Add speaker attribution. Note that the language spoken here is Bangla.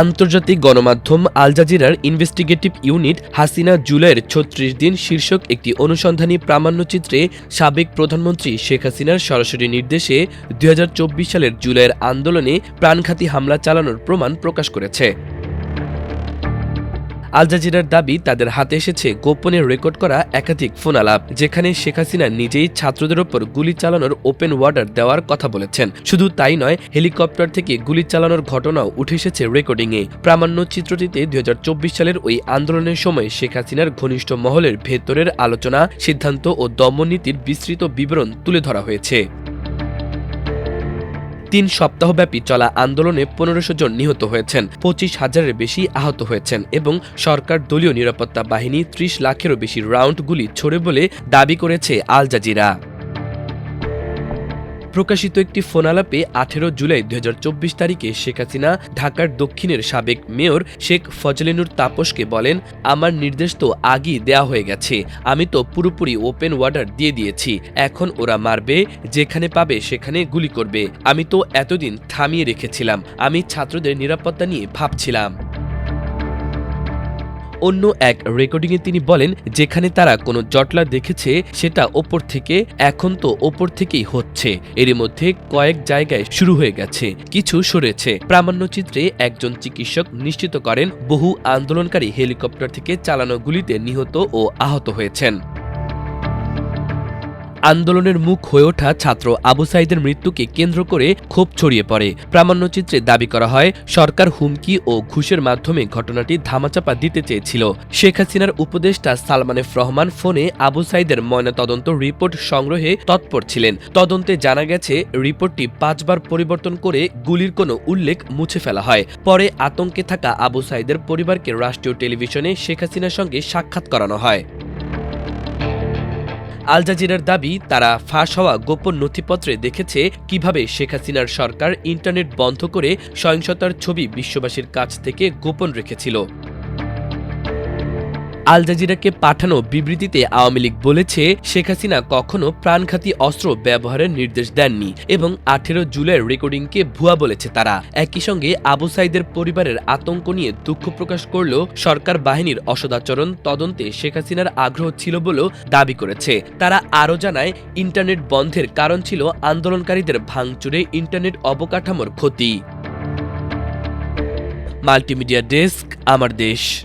Speaker 1: আন্তর্জাতিক গণমাধ্যম আলজাজিরার ইনভেস্টিগেটিভ ইউনিট হাসিনা জুলাইয়ের ছত্রিশ দিন শীর্ষক একটি অনুসন্ধানী প্রামাণ্যচিত্রে সাবেক প্রধানমন্ত্রী শেখ হাসিনার সরাসরি নির্দেশে দুই হাজার চব্বিশ সালের জুলাইয়ের আন্দোলনে প্রাণঘাতী হামলা চালানোর প্রমাণ প্রকাশ করেছে। আল জাজিরার দাবি, তাদের হাতে এসেছে গোপনে রেকর্ড করা একাধিক ফোন আলাপ, যেখানে শেখ হাসিনা নিজেই ছাত্রদের ওপর গুলি চালানোর ওপেন ওয়ার্ডার দেওয়ার কথা বলেছেন। শুধু তাই নয়, হেলিকপ্টার থেকে গুলি চালানোর ঘটনাও উঠে এসেছে রেকর্ডিংয়ে। প্রামাণ্য চিত্রটিতে দু হাজার চব্বিশ সালের ওই আন্দোলনের সময় শেখ হাসিনার ঘনিষ্ঠ মহলের ভেতরের আলোচনা, সিদ্ধান্ত ও দমননীতির বিস্তৃত বিবরণ তুলে ধরা হয়েছে। তিন সপ্তাহব্যাপী চলা আন্দোলনে পনেরোশো জন নিহত হয়েছেন, পঁচিশ হাজারের বেশি আহত হয়েছেন এবং সরকার দলীয় নিরাপত্তা বাহিনী ত্রিশ লাখেরও বেশি রাউন্ড গুলি ছোড়ে বলে দাবি করেছে আল জাজিরা। প্রকাশিত একটি ফোনালাপে আঠেরো জুলাই দু হাজার চব্বিশ তারিখে শেখ হাসিনা ঢাকার দক্ষিণের সাবেক মেয়র শেখ ফজলেনুর তাপসকে বলেন, আমার নির্দেশ তো আগেই দেয়া হয়ে গেছে। আমি তো পুরোপুরি ওপেন ওয়ার্ডার দিয়ে দিয়েছি। এখন ওরা মারবে, যেখানে পাবে সেখানে গুলি করবে। আমি তো এতদিন থামিয়ে রেখেছিলাম। আমি ছাত্রদের নিরাপত্তা নিয়ে ভাবছিলাম। অন্য এক রেকর্ডিংয়ে তিনি বলেন, যেখানে তারা কোনো জটলা দেখেছে, সেটা ওপর থেকে এখন তো ওপর থেকেই হচ্ছে। এর মধ্যে কয়েক জায়গায় শুরু হয়ে গেছে, কিছু সরেছে। প্রামাণ্যচিত্রে একজন চিকিৎসক নিশ্চিত করেন, বহু আন্দোলনকারী হেলিকপ্টার থেকে চালানো গুলিতে নিহত ও আহত হয়েছেন। আন্দোলনের মুখ হয়ে ওঠা ছাত্র আবু সাইদের মৃত্যুকে কেন্দ্র করে ক্ষোভ ছড়িয়ে পড়ে। প্রামাণ্যচিত্রে দাবি করা হয়, সরকার হুমকি ও ঘুষের মাধ্যমে ঘটনাটি ধামাচাপা দিতে চেয়েছিল। শেখ হাসিনার উপদেষ্টা সালমান রহমান ফোনে আবু সাইদের ময়নাতদন্ত রিপোর্ট সংগ্রহে তৎপর ছিলেন। তদন্তে জানা গেছে, রিপোর্টটি পাঁচবার পরিবর্তন করে গুলির কোনো উল্লেখ মুছে ফেলা হয়। পরে আতঙ্কে থাকা আবু সাইদের পরিবারকে রাষ্ট্রীয় টেলিভিশনে শেখ হাসিনার সঙ্গে সাক্ষাৎ করানো হয়। আল জাজিরার দাবি, তারা ফাঁস হওয়া গোপন নথিপত্রে দেখেছে কীভাবে শেখ হাসিনার সরকার ইন্টারনেট বন্ধ করে সহিংসতার ছবি বিশ্ববাসীর কাছ থেকে গোপন রেখেছিল। আল জাজিরাকে পাঠানো বিবৃতিতে আওয়ামী লীগ বলেছে, শেখ হাসিনা কখনো প্রাণঘাতী অস্ত্র ব্যবহারের নির্দেশ দেননি এবং আঠেরো জুলাইয়ের রেকর্ডিংকে ভুয়া বলেছে তারা। একই সঙ্গে আবু সাইদের পরিবারের আতঙ্ক নিয়ে দুঃখ প্রকাশ করলেও সরকার বাহিনীর অসদাচরণ তদন্তে শেখ হাসিনার আগ্রহ ছিল বলেও দাবি করেছে। তারা আরও জানায়, ইন্টারনেট বন্ধের কারণ ছিল আন্দোলনকারীদের ভাঙচুরে ইন্টারনেট অবকাঠামোর ক্ষতি। মাল্টিমিডিয়া ডেস্ক, আমার দেশ।